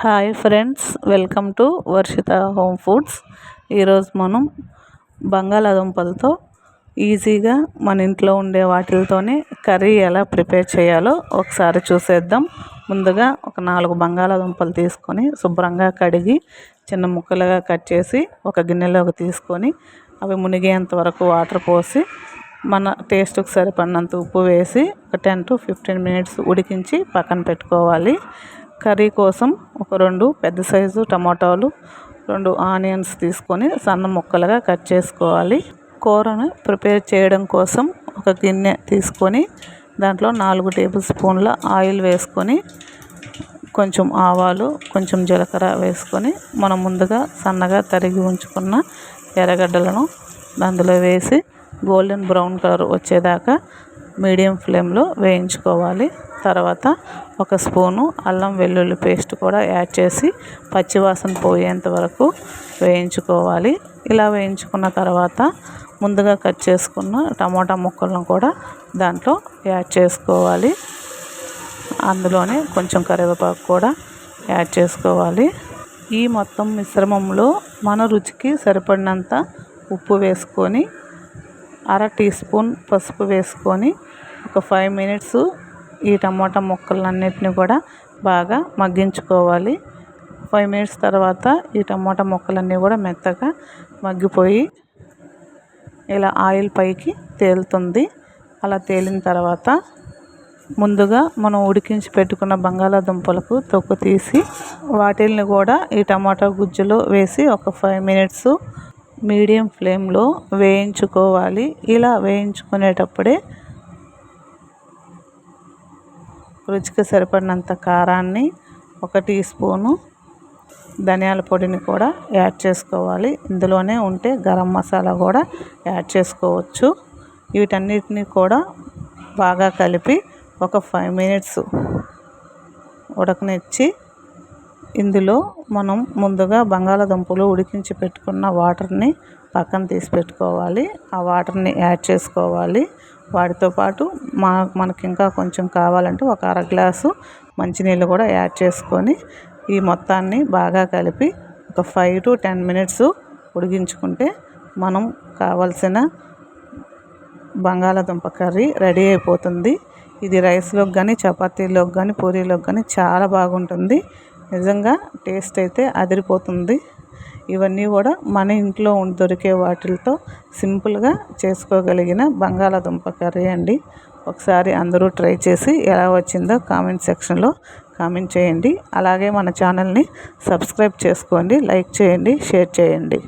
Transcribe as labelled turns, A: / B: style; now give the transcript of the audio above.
A: Hi friends welcome to Varshitha home foods. ఈరోజు మనం బంగాళాదుంపలతో ఈజీగా మన ఇంట్లో ఉండే వాటిలతోనే కర్రీ ఎలా ప్రిపేర్ చేయాలో ఒకసారి చూసేద్దాం. ముందుగా ఒక నాలుగు బంగాళాదుంపలు తీసుకొని శుభ్రంగా కడిగి చిన్న ముక్కలుగా కట్ చేసి ఒక గిన్నెలోకి తీసుకొని అవి మునిగేంత వరకు వాటర్ పోసి మన టేస్ట్కి సరిపడినంత ఉప్పు వేసి ఒక టెన్ టు ఫిఫ్టీన్ మినిట్స్ ఉడికించి పక్కన పెట్టుకోవాలి. కర్రీ కోసం ఒక రెండు పెద్ద సైజు టమాటాలు రెండు ఆనియన్స్ తీసుకొని సన్న ముక్కలుగా కట్ చేసుకోవాలి. కూరను ప్రిపేర్ చేయడం కోసం ఒక గిన్నె తీసుకొని దాంట్లో నాలుగు టేబుల్ స్పూన్ల ఆయిల్ వేసుకొని కొంచెం ఆవాలు కొంచెం జీలకర్ర వేసుకొని మనం ముందుగా సన్నగా తరిగి ఉంచుకున్న ఎర్రగడ్డలను అందులో వేసి గోల్డెన్ బ్రౌన్ కలర్ వచ్చేదాకా మీడియం ఫ్లేమ్లో వేయించుకోవాలి. తర్వాత ఒక స్పూను అల్లం వెల్లుల్లి పేస్ట్ కూడా యాడ్ చేసి పచ్చివాసన పోయేంత వరకు వేయించుకోవాలి. ఇలా వేయించుకున్న తర్వాత ముందుగా కట్ చేసుకున్న టమాటా ముక్కలను కూడా దాంట్లో యాడ్ చేసుకోవాలి. అందులోనే కొంచెం కరివేపాకు కూడా యాడ్ చేసుకోవాలి. ఈ మొత్తం మిశ్రమంలో మన రుచికి సరిపడినంత ఉప్పు వేసుకొని అర టీ స్పూన్ పసుపు వేసుకొని ఒక ఫైవ్ మినిట్స్ ఈ టమాటా ముక్కలన్నిటిని కూడా బాగా మగ్గించుకోవాలి. ఫైవ్ మినిట్స్ తర్వాత ఈ టమాటా ముక్కలన్నీ కూడా మెత్తగా మగ్గిపోయి ఇలా ఆయిల్ పైకి తేలుతుంది. అలా తేలిన తర్వాత ముందుగా మనం ఉడికించి పెట్టుకున్న బంగాళాదుంపలకు తొక్కు తీసి వాటిల్ని కూడా ఈ టమాటా గుజ్జులో వేసి ఒక ఫైవ్ మినిట్స్ మీడియం ఫ్లేమ్లో వేయించుకోవాలి. ఇలా వేయించుకునేటప్పుడే రుచికి సరిపడినంత కారాన్ని ఒక టీ స్పూను ధనియాల పొడిని కూడా యాడ్ చేసుకోవాలి. ఇందులోనే ఉంటే గరం మసాలా కూడా యాడ్ చేసుకోవచ్చు. వీటన్నిటిని కూడా బాగా కలిపి ఒక ఫైవ్ మినిట్స్ ఉడకనిచ్చి ఇందులో మనం ముందుగా బంగాళాదుంపలు ఉడికించి పెట్టుకున్న వాటర్ని పక్కన తీసి పెట్టుకోవాలి. ఆ వాటర్ని యాడ్ చేసుకోవాలి. వాటితో పాటు మా మనకి ఇంకా కొంచెం కావాలంటే ఒక అర గ్లాసు మంచినీళ్ళు కూడా యాడ్ చేసుకొని ఈ మొత్తాన్ని బాగా కలిపి ఒక ఫైవ్ టు టెన్ మినిట్స్ ఉడికించుకుంటే మనం కావలసిన బంగాళాదుంప కర్రీ రెడీ అయిపోతుంది. ఇది రైస్లోకి కానీ చపాతీలోకి కానీ పూరీలోకి కానీ చాలా బాగుంటుంది. నిజంగా టేస్ట్ అయితే అదిరిపోతుంది. ఇవన్నీ కూడా మన ఇంట్లో దొరికే వాటితో సింపుల్గా చేసుకోగలిగిన బంగాళాదుంప కర్రీ అండి. ఒకసారి అందరూ ట్రై చేసి ఎలా వచ్చిందో కామెంట్ సెక్షన్లో కామెంట్ చేయండి. అలాగే మన ఛానల్ని సబ్స్క్రైబ్ చేసుకోండి లైక్ చేయండి షేర్ చేయండి.